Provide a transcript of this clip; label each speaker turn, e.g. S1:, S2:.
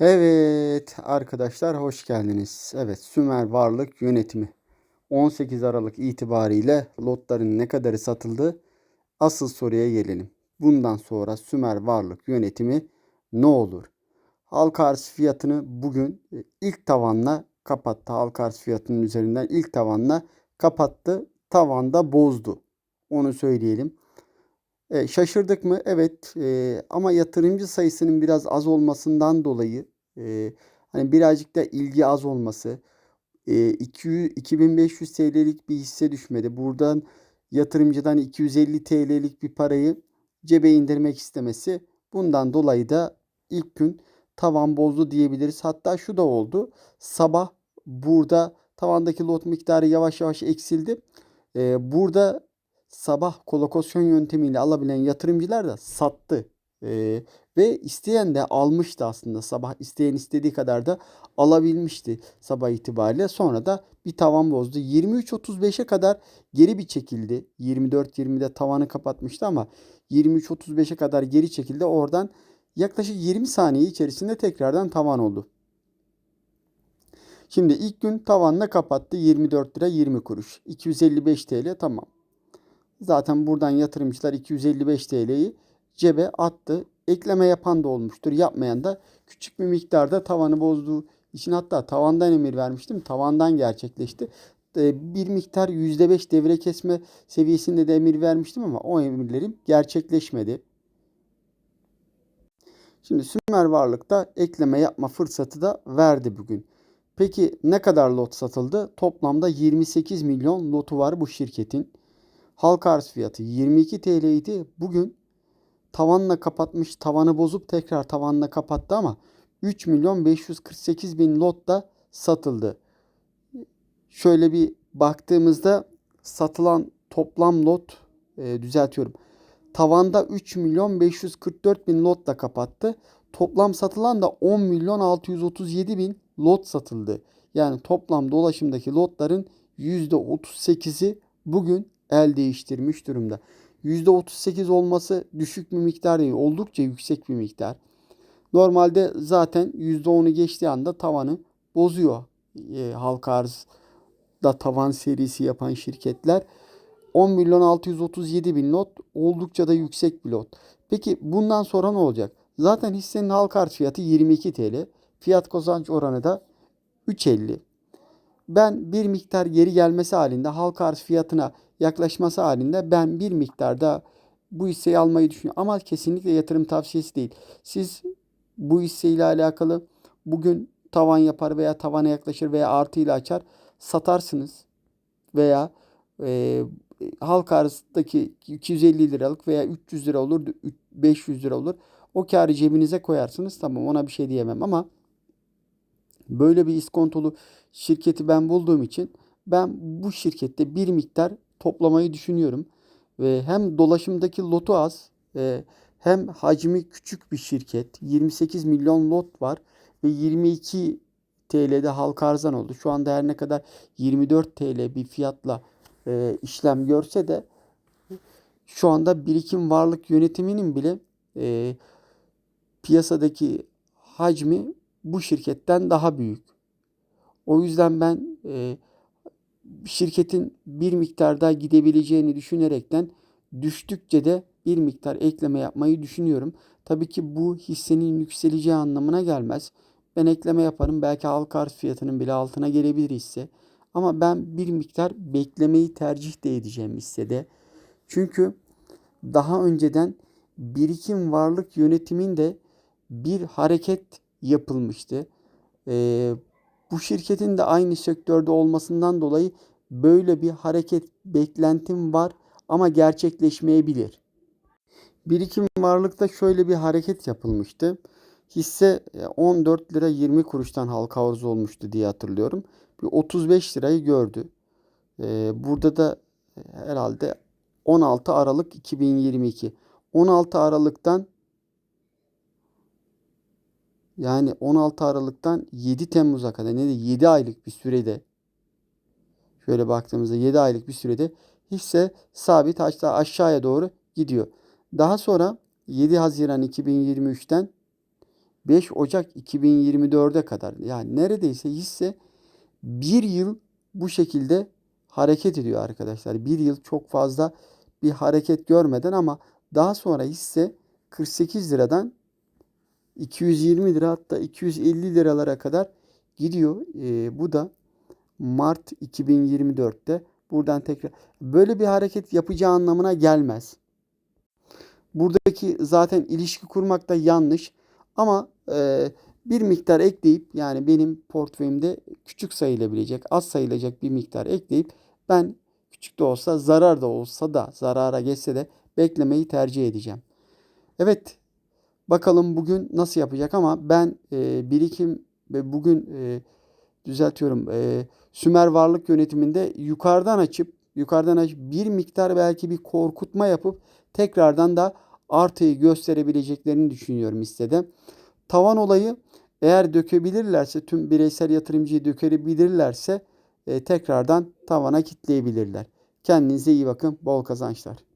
S1: Evet arkadaşlar hoş geldiniz. Evet Sümer Varlık Yönetimi 18 Aralık itibariyle lotların ne kadarı satıldı? Asıl soruya gelelim. Bundan sonra Sümer Varlık Yönetimi ne olur? Halka arz fiyatını bugün e, ilk tavanla kapattı. Halka arz fiyatının üzerinden ilk tavanla kapattı. Tavanda bozdu. Onu söyleyelim. E, şaşırdık mı? Evet. E, ama yatırımcı sayısının biraz az olmasından dolayı e, hani birazcık da ilgi az olması e, 200, 2500 TL'lik bir hisse düşmedi. Buradan yatırımcıdan 250 TL'lik bir parayı cebe indirmek istemesi bundan dolayı da ilk gün tavan bozdu diyebiliriz. Hatta şu da oldu. Sabah burada tavandaki lot miktarı yavaş yavaş eksildi. E, burada sabah kolokasyon yöntemiyle alabilen yatırımcılar da sattı. Ee, ve isteyen de almıştı aslında sabah isteyen istediği kadar da alabilmişti sabah itibariyle. Sonra da bir tavan bozdu. 23.35'e kadar geri bir çekildi. 24-20'de tavanı kapatmıştı ama 23.35'e kadar geri çekildi. Oradan yaklaşık 20 saniye içerisinde tekrardan tavan oldu. Şimdi ilk gün tavanla kapattı 24 lira 20 kuruş. 255 TL tamam. Zaten buradan yatırımcılar 255 TL'yi cebe attı. Ekleme yapan da olmuştur. Yapmayan da küçük bir miktarda tavanı bozduğu için hatta tavandan emir vermiştim. Tavandan gerçekleşti. Ee, bir miktar %5 devre kesme seviyesinde de emir vermiştim ama o emirlerim gerçekleşmedi. Şimdi Sümer Varlık'ta ekleme yapma fırsatı da verdi bugün. Peki ne kadar lot satıldı? Toplamda 28 milyon lotu var bu şirketin. Halka arz fiyatı 22 TL idi. Bugün tavanla kapatmış. Tavanı bozup tekrar tavanla kapattı ama 3 milyon 548 bin lot da satıldı. Şöyle bir baktığımızda satılan toplam lot e, düzeltiyorum. Tavanda 3 milyon 544 bin lotla kapattı. Toplam satılan da 10 milyon 637 bin lot satıldı. Yani toplam dolaşımdaki lotların %38'i bugün el değiştirmiş durumda. %38 olması düşük bir miktar değil. Oldukça yüksek bir miktar. Normalde zaten %10'u geçtiği anda tavanı bozuyor. E, halka arzda tavan serisi yapan şirketler. 10 milyon 637 bin lot oldukça da yüksek bir lot. Peki bundan sonra ne olacak? Zaten hissenin halka arz fiyatı 22 TL. Fiyat kazanç oranı da 3.50. Ben bir miktar geri gelmesi halinde halka arz fiyatına yaklaşması halinde ben bir miktarda bu hisseyi almayı düşünüyorum. Ama kesinlikle yatırım tavsiyesi değil. Siz bu hisseyle alakalı bugün tavan yapar veya tavana yaklaşır veya artıyla açar satarsınız. Veya e, halka arasındaki 250 liralık veya 300 lira olur 500 lira olur. O karı cebinize koyarsınız. Tamam ona bir şey diyemem ama böyle bir iskontolu şirketi ben bulduğum için ben bu şirkette bir miktar toplamayı düşünüyorum. Ve hem dolaşımdaki lotu az e, hem hacmi küçük bir şirket. 28 milyon lot var ve 22 TL'de halka arzan oldu. Şu anda her ne kadar 24 TL bir fiyatla e, işlem görse de şu anda birikim varlık yönetiminin bile e, piyasadaki hacmi bu şirketten daha büyük. O yüzden ben e, şirketin bir miktar daha gidebileceğini düşünerekten düştükçe de bir miktar ekleme yapmayı düşünüyorum. Tabii ki bu hissenin yükseleceği anlamına gelmez. Ben ekleme yaparım. Belki halka arz fiyatının bile altına gelebilir hisse. Ama ben bir miktar beklemeyi tercih de edeceğim hissede. Çünkü daha önceden birikim varlık yönetiminde bir hareket yapılmıştı. Ee, bu şirketin de aynı sektörde olmasından dolayı böyle bir hareket beklentim var ama gerçekleşmeyebilir. Birikim varlıkta şöyle bir hareket yapılmıştı. Hisse 14 e, lira 20 kuruştan halka arz olmuştu diye hatırlıyorum. Bir 35 lirayı gördü. Ee, burada da e, herhalde 16 Aralık 2022. 16 Aralık'tan yani 16 Aralık'tan 7 Temmuz'a kadar ne de 7 aylık bir sürede şöyle baktığımızda 7 aylık bir sürede hisse sabit hatta aşağıya doğru gidiyor. Daha sonra 7 Haziran 2023'ten 5 Ocak 2024'e kadar yani neredeyse hisse bir yıl bu şekilde hareket ediyor arkadaşlar. Bir yıl çok fazla bir hareket görmeden ama daha sonra hisse 48 liradan 220 lira hatta 250 liralara kadar gidiyor. Ee, bu da Mart 2024'te buradan tekrar böyle bir hareket yapacağı anlamına gelmez. Buradaki zaten ilişki kurmak da yanlış ama e, bir miktar ekleyip yani benim portföyümde küçük sayılabilecek, az sayılacak bir miktar ekleyip ben küçük de olsa, zarar da olsa da, zarara geçse de beklemeyi tercih edeceğim. Evet, bakalım bugün nasıl yapacak ama ben e, birikim ve bugün e, düzeltiyorum. E, Sümer Varlık Yönetiminde yukarıdan açıp yukarıdan açıp bir miktar belki bir korkutma yapıp tekrardan da artıyı gösterebileceklerini düşünüyorum hissede. Tavan olayı eğer dökebilirlerse tüm bireysel yatırımcıyı dökebilirlerse e, tekrardan tavana kitleyebilirler. Kendinize iyi bakın. Bol kazançlar.